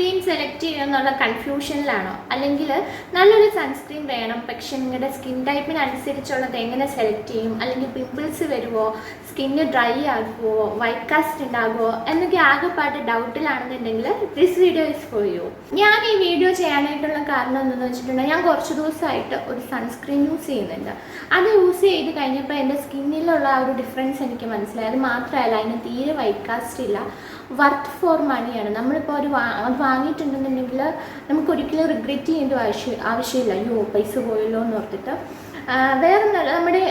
Sunscreen select ചെയ്യുക എന്നുള്ള കൺഫ്യൂഷനിലാണോ അല്ലെങ്കിൽ നല്ലൊരു സൺസ്ക്രീൻ വേണം പക്ഷെ നിങ്ങളുടെ സ്കിൻ ടൈപ്പിനനുസരിച്ചുള്ളത് എങ്ങനെ സെലക്ട് ചെയ്യും? അല്ലെങ്കിൽ പിമ്പിൾസ് വരുമോ സ്കിന്ന് ഡ്രൈ ആകുമോ വൈറ്റ് കാസ്റ്റ് ഉണ്ടാകുമോ എന്നൊക്കെ ആകെപ്പാട്ട് ഡൗട്ടിലാണെന്നുണ്ടെങ്കിൽ this video is for you ഞാൻ ഈ വീഡിയോ ചെയ്യാനായിട്ടുള്ള കാരണം എന്തെന്ന് വെച്ചിട്ടുണ്ടെങ്കിൽ ഞാൻ കുറച്ച് ദിവസമായിട്ട് ഒരു സൺസ്ക്രീൻ യൂസ് ചെയ്യുന്നുണ്ട്. അത് യൂസ് ചെയ്ത് കഴിഞ്ഞപ്പോൾ എന്റെ സ്കിന്നിലുള്ള ആ ഒരു ഡിഫറൻസ് എനിക്ക് മനസ്സിലായി. അത് മാത്രമല്ല അതിന് തീരെ വൈറ്റ് കാസ്റ്റ് ഇല്ല. വർത്ത് ഫോർ മണിയാണ് നമ്മളിപ്പോൾ ഒരു വാ അത് വാങ്ങിയിട്ടുണ്ടെന്നുണ്ടെങ്കിൽ നമുക്ക് ഒരിക്കലും റിഗ്രറ്റ് ചെയ്യേണ്ട ആവശ്യം ആവശ്യമില്ല. അയ്യോ പൈസ പോയല്ലോ എന്ന് ഓർത്തിട്ട്. വേറെ നമ്മുടെ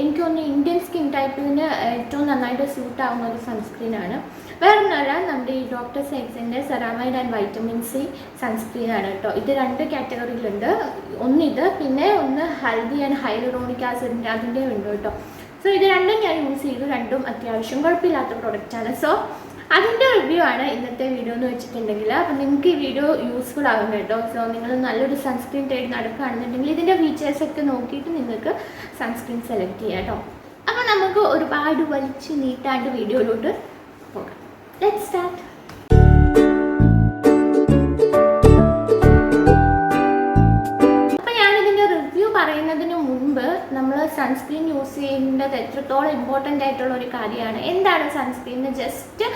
എനിക്ക് തോന്നുന്നു ഇന്ത്യൻ സ്കിൻ ടൈപ്പിന് ഏറ്റവും നന്നായിട്ട് സ്യൂട്ട് ആവുന്ന ഒരു സൺസ്ക്രീനാണ് വേറെ ഒന്നല്ല നമ്മുടെ ഈ ഡോക്ടർ സൈൻസിന്റെ സെറാമൈഡ് ആൻഡ് വൈറ്റമിൻ സി സൺസ്ക്രീനാണ് കേട്ടോ. ഇത് രണ്ട് കാറ്റഗറിയിലുണ്ട് ഒന്നിത് പിന്നെ ഒന്ന് ഹൽദി ആൻഡ് ഹൈലറോണിക് ആസിഡിന്റെ അതിന്റെ ഉണ്ട് കേട്ടോ. സോ ഇത് രണ്ടും ഞാൻ യൂസ് ചെയ്തു. രണ്ടും അത്യാവശ്യം കുഴപ്പമില്ലാത്ത പ്രൊഡക്റ്റാണ് സോ അതിന്റെ റിവ്യൂ ആണ് ഇന്നത്തെ വീഡിയോ എന്ന് വെച്ചിട്ടുണ്ടെങ്കിൽ. അപ്പം നിങ്ങൾക്ക് ഈ വീഡിയോ യൂസ്ഫുൾ ആകും കേട്ടോ. സോ നിങ്ങൾ നല്ലൊരു സൺസ്ക്രീൻ തേടി നടക്കുകയാണെന്നുണ്ടെങ്കിൽ ഇതിന്റെ ഫീച്ചേഴ്സ് ഒക്കെ നോക്കിയിട്ട് നിങ്ങൾക്ക് സൺസ്ക്രീൻ സെലക്ട് ചെയ്യാം കേട്ടോ. അപ്പം നമുക്ക് ഒരുപാട് വലിച്ച് നീട്ടാണ്ട് വീഡിയോയിലോട്ട് പോകാം. ലെറ്റ് സ്റ്റാർട്ട് മുമ്പ് നമ്മൾ സൺസ്ക്രീൻ യൂസ് ചെയ്യേണ്ടത് എത്രത്തോളം ഇമ്പോർട്ടന്റ് ആയിട്ടുള്ള ഒരു കാര്യമാണ്. എന്താണ് സൺസ്ക്രീൻ ജസ്റ്റ്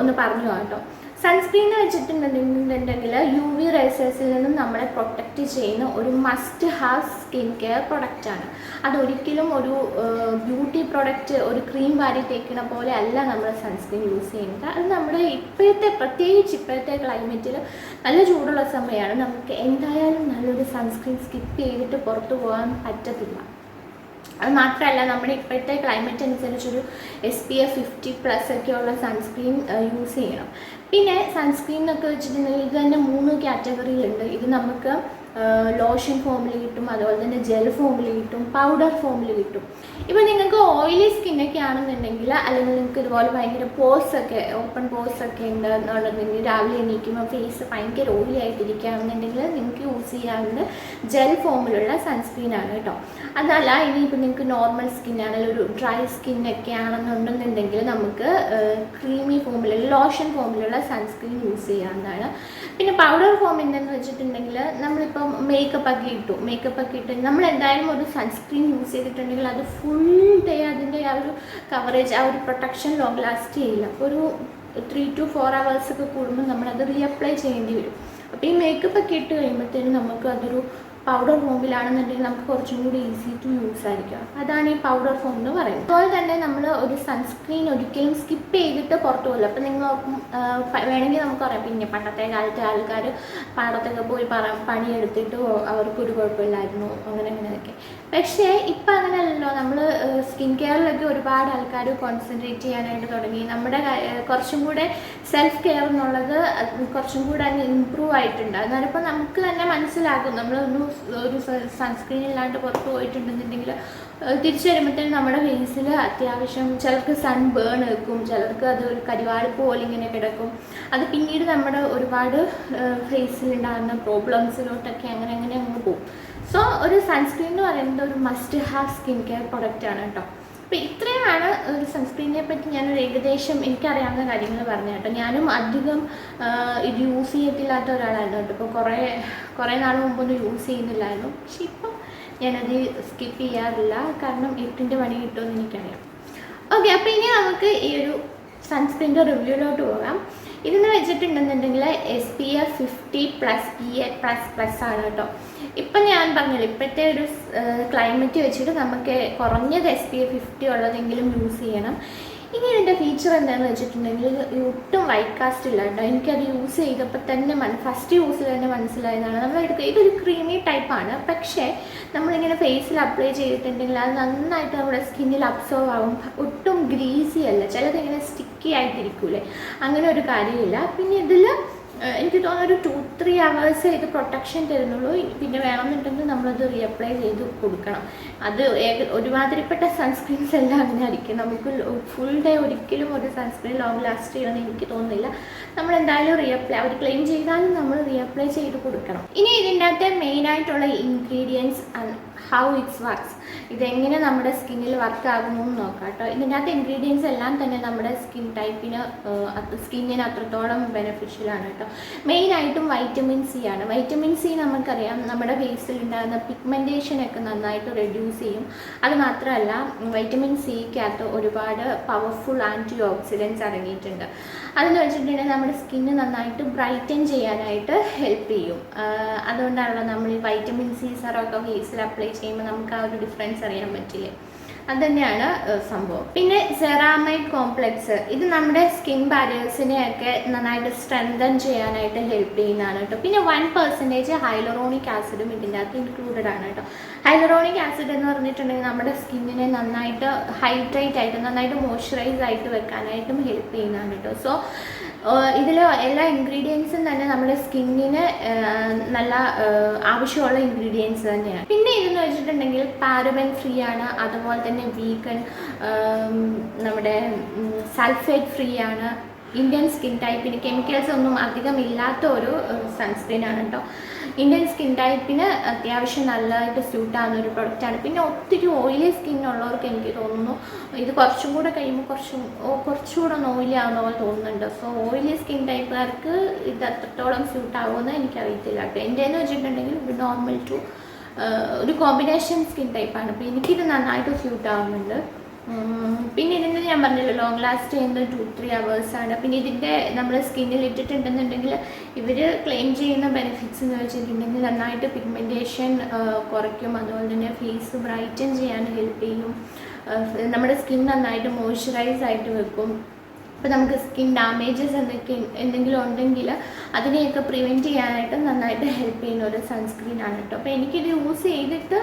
ഒന്ന് പറഞ്ഞു കേട്ടോ. സൺസ്ക്രീൻ വെച്ചിട്ടുണ്ടെന്നുണ്ടെങ്കിൽ യു വി റേസേഴ്സിൽ നിന്നും നമ്മളെ പ്രൊട്ടക്റ്റ് ചെയ്യുന്ന ഒരു മസ്റ്റ് ഹാവ് സ്കിൻ കെയർ പ്രൊഡക്റ്റാണ് അതൊരിക്കലും ഒരു ബ്യൂട്ടി പ്രൊഡക്റ്റ് ഒരു ക്രീം വാരി തേക്കണ പോലെ അല്ല നമ്മൾ സൺസ്ക്രീൻ യൂസ് ചെയ്യുന്നത്. അത് നമ്മുടെ ഇപ്പോഴത്തെ പ്രത്യേകിച്ച് ഇപ്പോഴത്തെ ക്ലൈമറ്റിൽ നല്ല ചൂടുള്ള സമയമാണ് നമുക്ക് എന്തായാലും നല്ലൊരു സൺസ്ക്രീൻ സ്കിപ്പ് ചെയ്തിട്ട് പുറത്തു പോകാൻ പറ്റത്തില്ല. അത് മാത്രമല്ല നമ്മുടെ ഇപ്പോഴത്തെ climate അനുസരിച്ചൊരു S P F fifty plus ഒക്കെയുള്ള സൺസ്ക്രീൻ യൂസ് ചെയ്യണം. പിന്നെ സൺസ്ക്രീൻ എന്നൊക്കെ വെച്ചിട്ടുണ്ടെങ്കിൽ ഇത് തന്നെ മൂന്ന് കാറ്റഗറിയിലുണ്ട് ഇത് നമുക്ക് ലോഷൻ ഫോമിൽ കിട്ടും അതുപോലെ തന്നെ ജെൽ ഫോമിൽ കിട്ടും പൗഡർ ഫോമിൽ കിട്ടും. ഇപ്പോൾ നിങ്ങൾക്ക് ഓയിലി സ്കിന്നൊക്കെ ആണെന്നുണ്ടെങ്കിൽ അല്ലെങ്കിൽ നിങ്ങൾക്ക് ഇതുപോലെ ഭയങ്കര ഒക്കെ ഓപ്പൺ പോസ് ഒക്കെ ഉണ്ട് എന്നുള്ളതെങ്കിൽ രാവിലെ എണീക്കുമ്പോൾ ഫേസ് ഭയങ്കര ഓയിലി ആയിട്ടിരിക്കുകയാണെന്നുണ്ടെങ്കിൽ നിങ്ങൾക്ക് യൂസ് ചെയ്യാവുന്ന ജെൽ ഫോമിലുള്ള സൺസ്ക്രീനാണ് കേട്ടോ. അതല്ല ഇനിയിപ്പോൾ നിങ്ങൾക്ക് നോർമൽ സ്കിൻ ആണെങ്കിൽ ഒരു ഡ്രൈ സ്കിന്നൊക്കെ ആണെന്നുണ്ടെന്നുണ്ടെങ്കിൽ നമുക്ക് ക്രീമി ഫോമിലുള്ള ലോഷൻ ഫോമിലുള്ള സൺസ്ക്രീൻ യൂസ് ചെയ്യാവുന്നതാണ്. പിന്നെ പൗഡർ ഫോം എന്തെന്ന് വെച്ചിട്ടുണ്ടെങ്കിൽ നമ്മളിപ്പോൾ മേക്കപ്പ് ഒക്കെ ഇട്ടു. മേക്കപ്പ് ഒക്കെ ഇട്ട് നമ്മൾ എന്തായാലും ഒരു സൺസ്ക്രീൻ യൂസ് ചെയ്തിട്ടുണ്ടെങ്കിൽ അത് ഫുൾ ഡേ അതിന്റെ ആ ഒരു കവറേജ് ആ ഒരു പ്രൊട്ടക്ഷൻ ലോങ് ലാസ്റ്റ് ചെയ്യില്ല. ഒരു ത്രീ ടു ഫോർ അവേഴ്സ് ഒക്കെ കൂടുമ്പോൾ നമ്മളത് റീഅപ്ലൈ ചെയ്യേണ്ടി വരും. അപ്പോൾ ഈ മേക്കപ്പ് ഒക്കെ ഇട്ട് കഴിയുമ്പോഴത്തേനും നമുക്ക് അതൊരു പൗഡർ ഫോമിലാണെന്നുണ്ടെങ്കിൽ നമുക്ക് കുറച്ചും കൂടി ഈസി ടു യൂസ് ആയിരിക്കും. അതാണ് ഈ പൗഡർ ഫോം എന്ന് പറയുന്നത്. അതുപോലെ തന്നെ നമ്മൾ ഒരു സൺസ്ക്രീൻ ഒരിക്കലും സ്കിപ്പ് ചെയ്തിട്ട് പുറത്തു പോകില്ല. അപ്പം നിങ്ങൾ വേണമെങ്കിൽ നമുക്ക് വേണമെങ്കിൽ നമുക്കറിയാം പിന്നെ പണ്ടത്തെ കാലത്തെ ആൾക്കാർ പാടത്തൊക്കെ പോയി പറ പണിയെടുത്തിട്ട് അവർക്കൊരു കുഴപ്പമില്ലായിരുന്നു. അങ്ങനെ അങ്ങനെയൊക്കെ പക്ഷേ ഇപ്പം അങ്ങനെയല്ലല്ലോ. നമ്മൾ സ്കിൻ കെയറിലൊക്കെ ഒരുപാട് ആൾക്കാർ കോൺസെൻട്രേറ്റ് ചെയ്യാനായിട്ട് തുടങ്ങി. നമ്മുടെ കുറച്ചും കൂടെ സെൽഫ് കെയർ എന്നുള്ളത് കുറച്ചും കൂടെ അങ്ങ് ഇമ്പ്രൂവ് ആയിട്ടുണ്ട്. ഇപ്പോൾ നമുക്ക് തന്നെ മനസ്സിലാകും. നമ്മളൊന്ന് ഒരു സൺസ്ക്രീൻ ഇല്ലാണ്ട് പുറത്ത് പോയിട്ടുണ്ടെന്നുണ്ടെങ്കിൽ തിരിച്ചു വരുമ്പോഴത്തേനും നമ്മുടെ ഫേസിൽ അത്യാവശ്യം ചിലർക്ക് സൺ ബേൺ എടുക്കും ചിലർക്ക് അത് ഒരു കരിവാളിപ്പ് പോലെ ഇങ്ങനെ കിടക്കും. അത് പിന്നീട് നമ്മുടെ ഒരുപാട് ഫേസിലുണ്ടാകുന്ന പ്രോബ്ലംസിലോട്ടൊക്കെ അങ്ങനെ അങ്ങനെ അങ്ങ് പോകും. സോ ഒരു സൺസ്ക്രീൻ എന്ന് പറയുന്നത് ഒരു must have skin care product ആണ് കേട്ടോ. അപ്പോൾ ഇത്രയുമാണ് ഒരു സൺസ്ക്രീനിനെ പറ്റി ഞാനൊരു ഏകദേശം എനിക്കറിയാവുന്ന കാര്യങ്ങൾ പറഞ്ഞു കേട്ടോ. ഞാനും അധികം ഇത് യൂസ് ചെയ്യത്തില്ലാത്ത ഒരാളായിരുന്നു കേട്ടോ. ഇപ്പോൾ കുറേ കുറേ നാൾ മുമ്പൊന്നും യൂസ് ചെയ്യുന്നില്ലായിരുന്നു. പക്ഷെ ഇപ്പം ഞാനത് സ്കിപ്പ് ചെയ്യാറില്ല. കാരണം എട്ടിന്റെ പണി കിട്ടുമെന്ന് എനിക്കറിയാം. ഓക്കെ അപ്പോൾ ഇനി നമുക്ക് ഈ ഒരു സൺസ്ക്രീന്റെ റിവ്യൂലോട്ട് പോകാം. ഇതെന്ന് വെച്ചിട്ടുണ്ടെന്നുണ്ടെങ്കിൽ S P F fifty plus P A plus plus ആണ് കേട്ടോ. ഇപ്പം ഞാൻ പറഞ്ഞില്ല ഇപ്പോഴത്തെ ഒരു ക്ലൈമറ്റ് വെച്ചിട്ട് നമുക്ക് കുറഞ്ഞത് എസ് പി എ ഫിഫ്റ്റി ഉള്ളതെങ്കിലും യൂസ് ചെയ്യണം. ഇനി ഇതിന്റെ ഫീച്ചർ എന്താണെന്ന് വെച്ചിട്ടുണ്ടെങ്കിൽ ഒട്ടും വൈറ്റ് കാസ്റ്റ് ഇല്ല കേട്ടോ. എനിക്കത് യൂസ് ചെയ്തപ്പോൾ തന്നെ മന ഫസ്റ്റ് യൂസിൽ തന്നെ മനസ്സിലായതാണ്. എടുക്കുക ഇതൊരു ക്രീമി ടൈപ്പാണ് പക്ഷേ നമ്മളിങ്ങനെ ഫേസിൽ അപ്ലൈ ചെയ്തിട്ടുണ്ടെങ്കിൽ അത് നന്നായിട്ട് നമ്മുടെ സ്കിന്നിൽ അബ്സോർവ് ആവും. ഒട്ടും ഗ്രീസി അല്ല. ചിലതിങ്ങനെ സ്റ്റിക്കി ആയിട്ടിരിക്കൂലേ. അങ്ങനെ ഒരു കാര്യമില്ല. പിന്നെ ഇതിൽ എനിക്ക് തോന്നുന്നു ഒരു ടു ത്രീ അവേഴ്സ് ഇത് പ്രൊട്ടക്ഷൻ തരുന്നുള്ളൂ. പിന്നെ വേണമെന്നുണ്ടെങ്കിൽ നമ്മളത് റീഅപ്ലൈ ചെയ്ത് കൊടുക്കണം. അത് ഒരുമാതിരിപ്പെട്ട സൺസ്ക്രീൻസ് എല്ലാം അങ്ങനെ നമുക്ക് ഫുൾ ഡേ ഒരിക്കലും ഒരു സൺസ്ക്രീൻ ലോങ് ലാസ്റ്റ് ചെയ്യുമെന്ന് എനിക്ക് തോന്നുന്നില്ല. നമ്മൾ എന്തായാലും റീഅപ്ലൈ അവർ ക്ലെയിം ചെയ്താലും നമ്മൾ റീഅപ്ലൈ ചെയ്ത് കൊടുക്കണം. ഇനി ഇതിന്റെ അകത്തെ മെയിനായിട്ടുള്ള ഇൻഗ്രീഡിയൻസ് ഹൗ ഇറ്റ്സ് വർക്ക്സ് ഇതെങ്ങനെ നമ്മുടെ സ്കിന്നിൽ വർക്ക് ആകുന്നു എന്ന് നോക്കാം കേട്ടോ. ഇതിനകത്ത് ഇൻഗ്രീഡിയൻസ് എല്ലാം തന്നെ നമ്മുടെ സ്കിൻ ടൈപ്പിന് സ്കിന്നിന് അത്രത്തോളം ബെനിഫിഷ്യൽ ആണ് കേട്ടോ. മെയിനായിട്ടും വൈറ്റമിൻ സി ആണ്. വൈറ്റമിൻ സി നമുക്കറിയാം നമ്മുടെ ഫേസിൽ ഉണ്ടാകുന്ന പിഗ്മെന്റേഷൻ ഒക്കെ നന്നായിട്ട് റെഡ്യൂസ് ചെയ്യും. അത് മാത്രമല്ല വൈറ്റമിൻ സിക്കകത്ത് ഒരുപാട് പവർഫുൾ ആന്റി ഓക്സിഡൻസ് അടങ്ങിയിട്ടുണ്ട്. അതെന്ന് വെച്ചിട്ടുണ്ടെങ്കിൽ നമ്മുടെ സ്കിന്ന് നന്നായിട്ട് ബ്രൈറ്റൻ ചെയ്യാനായിട്ട് ഹെൽപ്പ് ചെയ്യും. അതുകൊണ്ടാണല്ലോ നമ്മൾ ഈ വൈറ്റമിൻ സി സെറമൊക്കെ ഫേസിൽ അപ്ലൈ ചെയ്യുമ്പോൾ നമുക്ക് ആ ഒരു ഡിഫറൻസ് അറിയാൻ പറ്റില്ലേ? അത് തന്നെയാണ് സംഭവം. പിന്നെ സെറാമൈഡ് കോംപ്ലെക്സ് ഇത് നമ്മുടെ സ്കിൻ ബാരിയേഴ്സിനെയൊക്കെ നന്നായിട്ട് സ്ട്രെങ്തൻ ചെയ്യാനായിട്ട് ഹെൽപ്പ് ചെയ്യുന്നതാണ് കേട്ടോ. പിന്നെ വൺ പെർസെന്റേജ് ഹൈലറോണിക് ആസിഡും ഇതിന്റെ അകത്ത് ഇൻക്ലൂഡഡ് ആണ് കേട്ടോ. ഹൈലറോണിക് ആസിഡ് എന്ന് പറഞ്ഞിട്ടുണ്ടെങ്കിൽ നമ്മുടെ സ്കിന്നിനെ നന്നായിട്ട് ഹൈഡ്രേറ്റ് ആയിട്ട് നന്നായിട്ട് മോയ്സ്ചറൈസ് ആയിട്ട് വെക്കാനായിട്ടും ഹെൽപ്പ് ചെയ്യുന്നതാണ് കേട്ടോ. സോ ഇതിൽ എല്ലാ ഇൻഗ്രീഡിയൻസും തന്നെ നമ്മുടെ സ്കിന്നിന് നല്ല ആവശ്യമുള്ള ഇൻഗ്രീഡിയൻസ് തന്നെയാണ്. പിന്നെ ഇതെന്ന് വെച്ചിട്ടുണ്ടെങ്കിൽ പാരബൻ ഫ്രീ ആണ് അതുപോലെ തന്നെ വീഗൻ നമ്മുടെ സൾഫേറ്റ് ഫ്രീ ആണ്. ഇന്ത്യൻ സ്കിൻ ടൈപ്പിന് കെമിക്കൽസ് ഒന്നും അധികം ഇല്ലാത്ത ഒരു സൺസ്ക്രീൻ ആണ് കേട്ടോ ഇന്ത്യൻ സ്കിൻ ടൈപ്പിന് അത്യാവശ്യം നല്ലതായിട്ട് സ്യൂട്ട് ആവുന്ന ഒരു പ്രൊഡക്റ്റാണ് പിന്നെ ഒത്തിരി ഓയിലി ഉള്ളവർക്ക് എനിക്ക് തോന്നുന്നു ഇത് കുറച്ചും കൂടെ കഴിയുമ്പോൾ കുറച്ചും കുറച്ചുകൂടെ ഒന്ന് ഓയിലി ആവുന്ന പോലെ തോന്നുന്നുണ്ട്. സോ ഓയിലി സ്കിൻ ടൈപ്പുകാർക്ക് ഇത് അത്രത്തോളം സ്യൂട്ട് ആവുമെന്ന് എനിക്കറിയത്തില്ല കേട്ടോ. എന്റെ എന്ന് വെച്ചിട്ടുണ്ടെങ്കിൽ ഇത് നോർമൽ ടു ഒരു കോമ്പിനേഷൻ സ്കിൻ ടൈപ്പാണ് അപ്പോൾ എനിക്കിത് നന്നായിട്ട് സ്യൂട്ട് ആവുന്നുണ്ട് ഉം, പിന്നെ ഇതിന്റെ ഞാൻ പറഞ്ഞല്ലോ ലോങ് ലാസ്റ്റ് ചെയ്യുന്നത് ടു ത്രീ ആണ്. പിന്നെ ഇതിന്റെ നമ്മുടെ സ്കിന്നിൽ ഇട്ടിട്ടുണ്ടെന്നുണ്ടെങ്കിൽ ഇവർ ക്ലെയിം ചെയ്യുന്ന ബെനിഫിറ്റ്സ് എന്ന് വെച്ചിട്ടുണ്ടെങ്കിൽ നന്നായിട്ട് പിഗ്മെന്റേഷൻ കുറയ്ക്കും. അതുപോലെ തന്നെ ഫേസ് ബ്രൈറ്റൻ ചെയ്യാൻ ഹെൽപ്പ് ചെയ്യും. നമ്മുടെ സ്കിൻ നന്നായിട്ട് മോയ്സ്ചറൈസ് ആയിട്ട് വെക്കും. അപ്പോൾ നമുക്ക് സ്കിൻ ഡാമേജസ് എന്തൊക്കെ എന്തെങ്കിലും ഉണ്ടെങ്കിൽ അതിനെയൊക്കെ പ്രിവെന്റ് ചെയ്യാനായിട്ട് നന്നായിട്ട് ഹെൽപ്പ് ചെയ്യുന്ന ഒരു സൺസ്ക്രീൻ ആണ് കേട്ടോ. അപ്പോൾ എനിക്കിത് യൂസ് ചെയ്തിട്ട്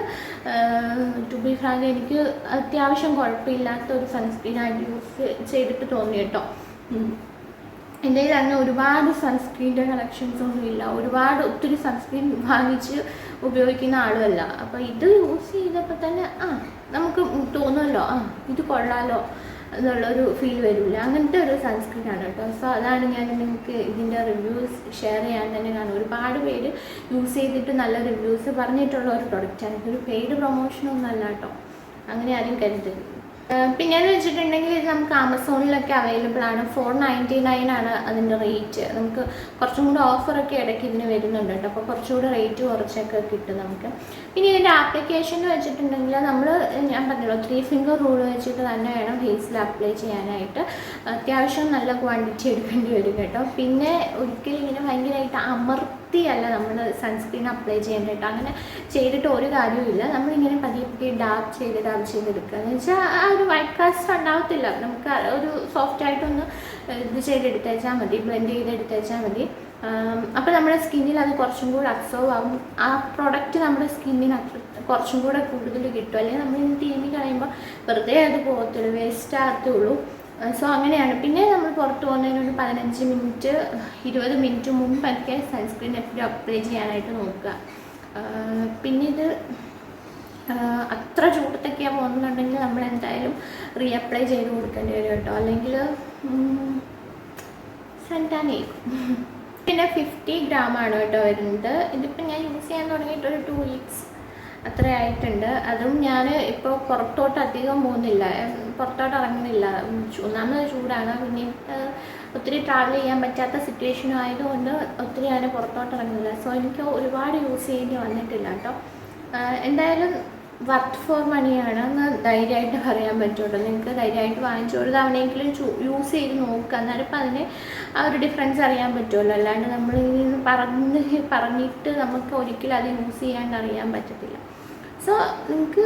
ടു ബി ഫ്രാങ്ക് എനിക്ക് അത്യാവശ്യം കുഴപ്പമില്ലാത്ത ഒരു സൺസ്ക്രീനായിട്ട് യൂസ് ചെയ്തിട്ട് തോന്നി കേട്ടോ. എന്റെ അങ്ങനെ ഒരുപാട് സൺസ്ക്രീന്റെ കളക്ഷൻസ് ഒന്നും ഇല്ല. ഒരുപാട് ഒത്തിരി സൺസ്ക്രീൻ വാങ്ങിച്ച് ഉപയോഗിക്കുന്ന ആളുമല്ല. അപ്പോൾ ഇത് യൂസ് ചെയ്തപ്പോൾ തന്നെ ആ നമുക്ക് തോന്നുമല്ലോ ആ ഇത് കൊള്ളാലോ. എന്നുള്ളൊരു ഫീൽ വരില്ല അങ്ങനത്തെ ഒരു സൺസ്ക്രീൻ ആണ് കേട്ടോ. സോ അതാണ് ഞാൻ നിങ്ങൾക്ക് ഇതിന്റെ റിവ്യൂസ് ഷെയർ ചെയ്യാൻ തന്നെ കാണും ഒരുപാട് പേര് യൂസ് ചെയ്തിട്ട് നല്ല റിവ്യൂസ് പറഞ്ഞിട്ടുള്ള ഒരു പ്രൊഡക്റ്റാണ് ഇതൊരു പെയ്ഡ് പ്രൊമോഷനൊന്നും അല്ല കേട്ടോ. അങ്ങനെ ആരും കരുതരുത്. പിന്നെയെന്ന് വെച്ചിട്ടുണ്ടെങ്കിൽ ഇത് നമുക്ക് ആമസോണിലൊക്കെ അവൈലബിൾ ആണ്. ഫോർ നയന്റി നയൻ ആണ് അതിന്റെ റേറ്റ് നമുക്ക് കുറച്ചും കൂടെ ഓഫറൊക്കെ ഇടയ്ക്ക് ഇതിന് വരുന്നുണ്ട് കേട്ടോ. അപ്പോൾ കുറച്ചുകൂടെ റേറ്റ് കുറച്ചൊക്കെ കിട്ടും നമുക്ക്. പിന്നെ ഇതിന്റെ ആപ്ലിക്കേഷൻ എന്ന് വെച്ചിട്ടുണ്ടെങ്കിൽ നമ്മൾ ഞാൻ പറഞ്ഞല്ലോ ത്രീ ഫിംഗർ റൂൾ വെച്ചിട്ട് തന്നെ വേണം ഫേസിൽ അപ്ലൈ ചെയ്യാനായിട്ട്. അത്യാവശ്യം നല്ല ക്വാണ്ടിറ്റി എടുക്കേണ്ടി വരും കേട്ടോ. പിന്നെ ഒരിക്കലും ഇങ്ങനെ ഭയങ്കരമായിട്ട് അമർത്തിയല്ല നമ്മൾ സൺസ്ക്രീൻ അപ്ലൈ ചെയ്യേണ്ടത് അങ്ങനെ ചെയ്തിട്ട് ഒരു കാര്യവുമില്ല നമ്മളിങ്ങനെ പതിയെ പതിയെ ഡാർക്ക് ചെയ്ത് ഡാർക്ക് ചെയ്തെടുക്കുക എന്ന് വെച്ചാൽ ആ ഒരു വൈറ്റ് കാസ്റ്റ് ഉണ്ടാവത്തില്ല. നമുക്ക് ഒരു സോഫ്റ്റ് ആയിട്ടൊന്ന് ഇത് ചെയ്തെടുത്തേച്ചാൽ മതി. ബ്ലെൻഡ് ചെയ്തെടുത്തേച്ചാൽ മതി. അപ്പോൾ നമ്മുടെ സ്കിന്നിൽ അത് കുറച്ചും കൂടെ അബ്സോർവ് ആകും ആ പ്രൊഡക്റ്റ് നമ്മുടെ സ്കിന്നിന് അത്ര കുറച്ചും കൂടെ കൂടുതൽ കിട്ടും. അല്ലെങ്കിൽ നമ്മൾ ഇന്ന് തീമി കളയുമ്പോൾ വെറുതെ അത് പോകത്തുള്ളൂ വേസ്റ്റ് ആകത്തുള്ളൂ സോ അങ്ങനെയാണ്. പിന്നെ നമ്മൾ പുറത്തു പോകുന്നതിന് ഒരു പതിനഞ്ച് മിനിറ്റ് ഇരുപത് മിനിറ്റ് മുമ്പൊക്കെ സൺസ്ക്രീൻ എപ്പോഴും അപ്ലൈ ചെയ്യാനായിട്ട് നോക്കുക. പിന്നെ ഇത് അത്ര ചൂടത്തൊക്കെയാണ് പോകുന്നുണ്ടെങ്കിൽ നമ്മൾ എന്തായാലും റീഅപ്ലൈ ചെയ്ത് കൊടുക്കേണ്ടി വരും കേട്ടോ. അല്ലെങ്കിൽ സെന്റാനേക്കും പിന്നെ ഫിഫ്റ്റി ഗ്രാം ആണ് കേട്ടോ വരുന്നത്. ഇതിപ്പോൾ ഞാൻ യൂസ് ചെയ്യാൻ തുടങ്ങിയിട്ട് ഒരു ടു വീക്സ് അത്ര ആയിട്ടുണ്ട് അതും ഞാൻ ഇപ്പോൾ പുറത്തോട്ട് അധികം പോകുന്നില്ല. പുറത്തോട്ട് ഇറങ്ങുന്നില്ല. ഒന്നാമത് ചൂടാണ്. പിന്നെ ഒത്തിരി ട്രാവൽ ചെയ്യാൻ പറ്റാത്ത സിറ്റുവേഷനും ആയതുകൊണ്ട് ഒത്തിരി ഞാൻ പുറത്തോട്ട് ഇറങ്ങുന്നില്ല. സോ എനിക്ക് ഒരുപാട് യൂസ് ചെയ്യേണ്ടി വന്നിട്ടില്ല കേട്ടോ. എന്തായാലും വർത്ത് ഫോർ മണിയാണ് എന്ന് ധൈര്യമായിട്ട് പറയാൻ പറ്റുള്ളൂ. നിങ്ങൾക്ക് ധൈര്യമായിട്ട് വാങ്ങിച്ചു ഒരു തവണയെങ്കിലും യൂസ് ചെയ്ത് നോക്കുക എന്നാലും ഇപ്പം അതിന് ആ ഒരു ഡിഫറൻസ് അറിയാൻ പറ്റുമല്ലോ. അല്ലാണ്ട് നമ്മൾ ഇനി പറഞ്ഞ് പറഞ്ഞിട്ട് നമുക്ക് ഒരിക്കലും അത് യൂസ് ചെയ്യാണ്ട് അറിയാൻ പറ്റത്തില്ല. സോ നിങ്ങൾക്ക്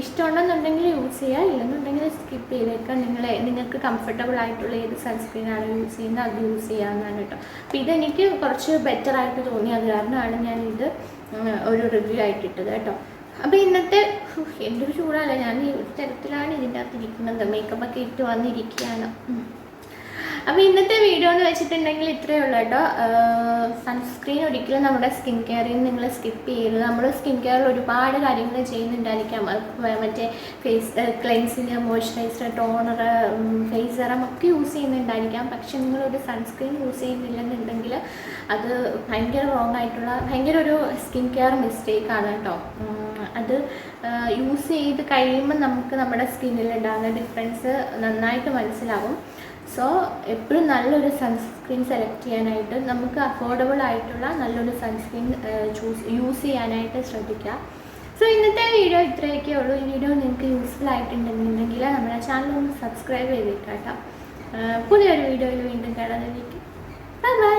ഇഷ്ടമുണ്ടെന്നുണ്ടെങ്കിൽ യൂസ് ചെയ്യുക ഇല്ലെന്നുണ്ടെങ്കിൽ സ്കിപ്പ് ചെയ്തേക്കാം. നിങ്ങളെ നിങ്ങൾക്ക് കംഫർട്ടബിൾ ആയിട്ടുള്ള ഏത് സൺസ്ക്രീനാണ് യൂസ് ചെയ്യുന്നത് അത് യൂസ് ചെയ്യാവുന്നതാണ് കേട്ടോ. അപ്പോൾ ഇതെനിക്ക് കുറച്ച് ബെറ്റർ ആയിട്ട് തോന്നി. കാരണമാണ് ഞാനിത് ഒരു റിവ്യൂ ആയിട്ടിട്ടത് കേട്ടോ. അപ്പോൾ ഇന്നത്തെ എന്തൊരു ചൂടാണ് ഞാൻ ഒരു തരത്തിലാണ് ഇതിന്റെ അകത്ത് ഇരിക്കുന്നത് മേക്കപ്പ് ഒക്കെ ഇട്ട് വന്നിരിക്കുകയാണ്. അപ്പോൾ ഇന്നത്തെ വീഡിയോ എന്ന് വെച്ചിട്ടുണ്ടെങ്കിൽ ഇത്രയേ ഉള്ളൂ കേട്ടോ. സൺസ്ക്രീൻ ഒരിക്കലും നമ്മുടെ സ്കിൻ കെയറിൽ നിന്ന് നിങ്ങൾ സ്കിപ്പ് ചെയ്യരുത്. നമ്മൾ സ്കിൻ കെയറിൽ ഒരുപാട് കാര്യങ്ങൾ ചെയ്യുന്നുണ്ടായിരിക്കാം. മറ്റേ face cleansing moisturiser toner face serum ഒക്കെ യൂസ് ചെയ്യുന്നുണ്ടായിരിക്കാം. പക്ഷെ നിങ്ങളൊരു സൺസ്ക്രീൻ യൂസ് ചെയ്യുന്നില്ലെന്നുണ്ടെങ്കിൽ അത് ഭയങ്കര റോങ് ആയിട്ടുള്ള ഭയങ്കര ഒരു സ്കിൻ കെയർ മിസ്റ്റേക്കാണ് കേട്ടോ. അത് യൂസ് ചെയ്ത് കഴിയുമ്പോൾ നമുക്ക് നമ്മുടെ സ്കിന്നിൽ ഉണ്ടാകുന്ന ഡിഫറൻസ് നന്നായിട്ട് മനസ്സിലാകും സോ എപ്പോഴും നല്ലൊരു സൺസ്ക്രീൻ സെലക്ട് ചെയ്യാനായിട്ട് നമുക്ക് അഫോർഡബിൾ ആയിട്ടുള്ള നല്ലൊരു സൺസ്ക്രീൻ ചൂസ് യൂസ് ചെയ്യാനായിട്ട് ശ്രദ്ധിക്കുക സോ ഇന്നത്തെ വീഡിയോ ഇത്രയൊക്കെ ഉള്ളൂ. ഈ വീഡിയോ നിങ്ങൾക്ക് യൂസ്ഫുൾ ആയിട്ടുണ്ടെന്നുണ്ടെങ്കിൽ നമ്മുടെ ചാനൽ ഒന്ന് സബ്സ്ക്രൈബ് ചെയ്തിട്ടാട്ടോ പുതിയൊരു വീഡിയോയിൽ വീണ്ടും കാണാൻ ബൈ ബൈ